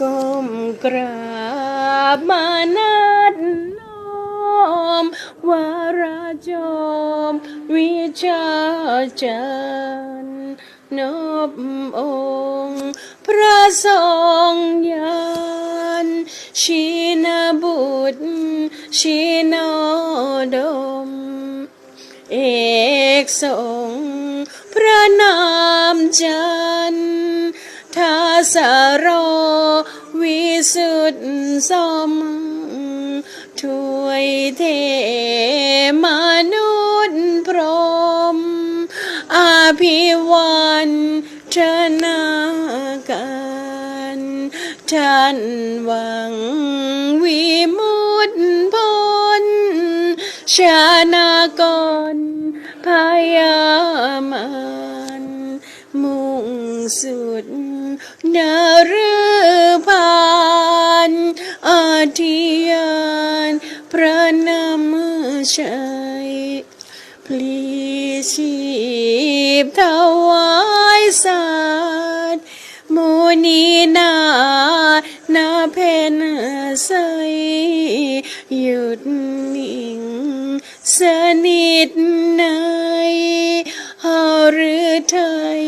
ก้มกราบมานัดน้อมวาราจอม วิชาจารย์นบองค์พระทรงยานชีนบุตรชีนดม เอกสงพระนามจันทร์ทา สโรวิสุทธสมถวยเทมนุษย์พรมอาภิวันชนาการท่านหวังวิมุตพ้นชานากรพยามานมุ่งสุด นรพานอาทิยานพระนามชัยพลีชีพถวายสัตมุนีนานาเพนใสหยุดนิ่งสนิทในหรือไทย